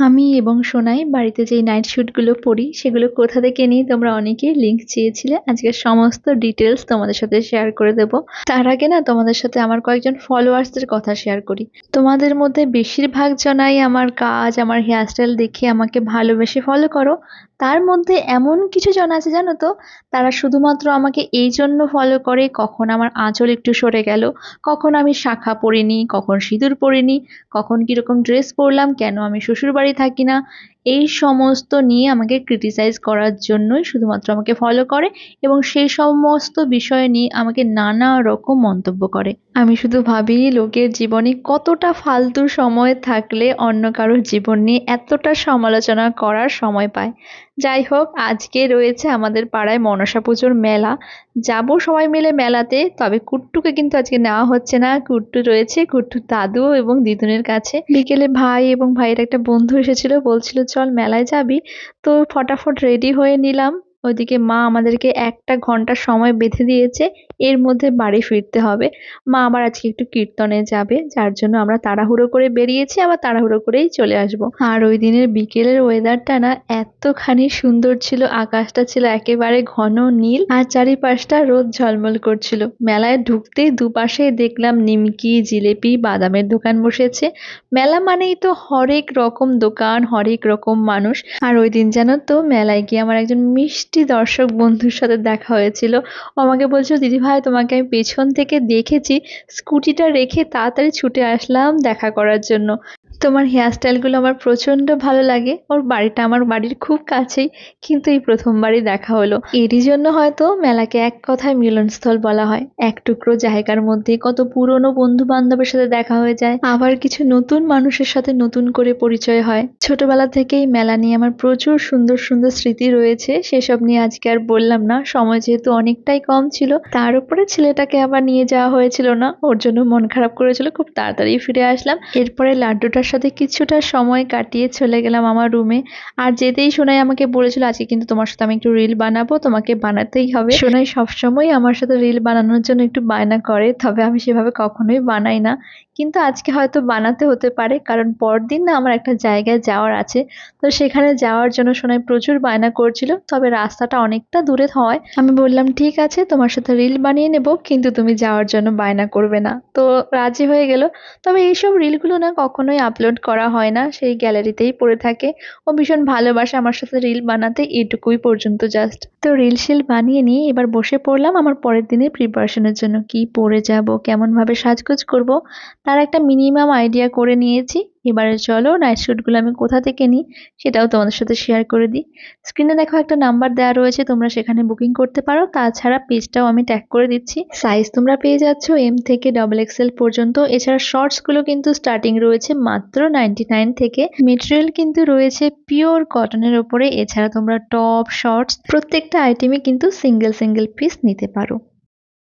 আমি এবং সোনাই বাড়িতে যেই নাইট শ্যুটগুলো পরি সেগুলো কোথা থেকে নিই তোমরা অনেকেই লিংক চেয়েছিলে। আজকে সমস্ত ডিটেলস তোমাদের সাথে শেয়ার করে দেব। তার আগে না, তোমাদের সাথে আমার কয়েকজন ফলোয়ার্সদের কথা শেয়ার করি। তোমাদের মধ্যে বেশিরভাগ জনাই আমার কাজ, আমার হেয়ারস্টাইল দেখে আমাকে ভালোবেসে ফলো করো। তার মধ্যে এমন কিছু জন আছে জানো তো, তারা শুধুমাত্র আমাকে এই জন্য ফলো করে, কখন আমার আঁচল একটু সরে গেল, কখন আমি শাখা পরিনি, কখন সিঁদুর পরিনি, কখন কীরকম ড্রেস পরলাম, কেন আমি শ্বশুরবাড়ি থাকি না। এই সমস্ত নিয়ে আমাকে ক্রিটিসাইজ করার জন্যই শুধুমাত্র আমাকে ফলো করে এবং সেই সমস্ত বিষয় নিয়ে আমাকে নানা রকম মন্তব্য করে। আমি শুধু ভাবি, লোকের জীবনে কতটা ফালতু সময় থাকলে অন্য কারোর জীবন নিয়ে এতটা সমালোচনা করার সময় পায়। যাই হোক, আজকে রয়েছে আমাদের পাড়ায় মনসা পুজোর মেলা। যাব সবাই মিলে মেলাতে, তবে কুট্টুকে কিন্তু আজকে নেওয়া হচ্ছে না। কুট্টু রয়েছে কুট্টুর দাদু এবং দিদুনের কাছে। বিকেলে ভাই এবং ভাইয়ের একটা বন্ধু এসেছিল, বলছিল, চল মেলায় যাবি। তো ফটাফট রেডি হয়ে নিলাম। ওইদিকে মা আমাদেরকে একটা ঘণ্টা সময় বেঁধে দিয়েছে, এর মধ্যে বাড়ি ফিরতে হবে। মা আবার আজকে একটু কীর্তনে যাবে, যার জন্য আমরা তাড়াহুড়ো করে বেরিয়েছি, আবার তাড়াহুড়ো করেই চলে আসব। আর ওই দিনের বিকেলের ওয়েদারটা না এতখানি সুন্দর ছিল, আকাশটা ছিল একেবারে ঘন নীল, আর চারিপাশটা রোদ ঝলমল করছিল। মেলায় ঢুকতেই দুপাশে দেখলাম নিমকি, জিলেপি, বাদামের দোকান বসেছে। মেলা মানেই তো হরেক রকম দোকান, হরেক রকম মানুষ। আর ওই দিন জানো তো, মেলায় গিয়ে আমার একজন মিষ্টি দর্শক বন্ধুর সাথে দেখা হয়েছিল। ও আমাকে বলছিল দিদিভাই তোমাকে আমি পেছন থেকে দেখেছি। স্কুটিটা রেখে তাড়াতাড়ি ছুটে আসলাম দেখা করার জন্য। তোমার হেয়ারস্টাইলগুলো আমার প্রচণ্ড ভালো লাগে। ওর বাড়িটা আমার বাড়ির খুব কাছেই, কিন্তু এই প্রথমবারই দেখা হলো। এরই জন্য হয়তো মেলাকে এক কথায় মিলনস্থল বলা হয়। এক টুকরো জায়গার মধ্যে কত পুরনো বন্ধু বান্ধবের সাথে দেখা হয়ে যায়। আবার কিছু নতুন মানুষের সাথে নতুন করে পরিচয় হয়। ছোটবেলা থেকেই মেলা নিয়ে আমার প্রচুর সুন্দর সুন্দর স্মৃতি রয়েছে। সেসব নিয়ে আজকে আর বললাম না। সময় যেহেতু অনেকটাই কম ছিল, তার উপরে ছেলেটাকে আবার নিয়ে যাওয়া হয়েছিল না। ওর জন্য মন খারাপ করেছিল। খুব তাড়াতাড়ি ফিরে আসলাম। এরপরে লাড্ডুটার সাথে কিছুটা সময় কাটিয়ে চলে গেলাম আমার রুমে আর যেতেই সোনাই আমাকে বলেছিল, আজকে কিন্তু তোমার সাথে আমি একটু রিল বানাবো, তোমাকে বানাতেই হবে। সোনাই সবসময় আমার সাথে রিল বানানোর জন্য একটু বায়না করে, তবে আমি সেভাবে কখনোই বানাই না। কিন্তু আজকে হয়তো বানাতে হতে পারে, কারণ পরদিন না আমার একটা জায়গায় যাওয়ার আছে। তো সেখানে যাওয়ার জন্য সোনাই প্রচুর বায়না করছিল, তবে রাস্তাটা অনেকটা দূরে হওয়ায় আমি বললাম, ঠিক আছে, তোমার সাথে রিল বানিয়ে নেব, কিন্তু তুমি যাওয়ার জন্য বায়না করবে না। তো রাজি হয়ে গেল। তবে এইসব রিলগুলো না কখনোই আপলোড করা হয় না, সেই গ্যালারিতেই পড়ে থাকে। ও ভীষণ ভালোবাসে আমার সাথে রিল বানাতে, এটুকুই পর্যন্ত জাস্ট তো রিল শিল বানিয়ে নিয়ে এবার বসে পড়লাম আমার পরের দিনের প্রিপারেশনের জন্য। কি পরে যাব, কেমনভাবে সাজগোজ করব, তার একটা মিনিমাম আইডিয়া করে নিয়েছি। এবারে চলো নাইট শ্যুটগুলো আমি কোথা থেকে নিই সেটাও তোমাদের সাথে শেয়ার করে দিই। স্ক্রিনে দেখো একটা নাম্বার দেওয়া রয়েছে, তোমরা সেখানে বুকিং করতে পারো। তাছাড়া পেজটাও আমি ট্যাগ করে দিচ্ছি। সাইজ তোমরা পেয়ে যাচ্ছ এম থেকে ডবল এক্সেল পর্যন্ত। এছাড়া শর্টসগুলো কিন্তু স্টার্টিং রয়েছে মাত্র নাইনটি নাইন থেকে। মেটেরিয়াল কিন্তু রয়েছে পিওর কটনের ওপরে। এছাড়া তোমরা টপ শর্টস প্রত্যেকটা আইটেমই কিন্তু সিঙ্গেল সিঙ্গেল পিস নিতে পারো।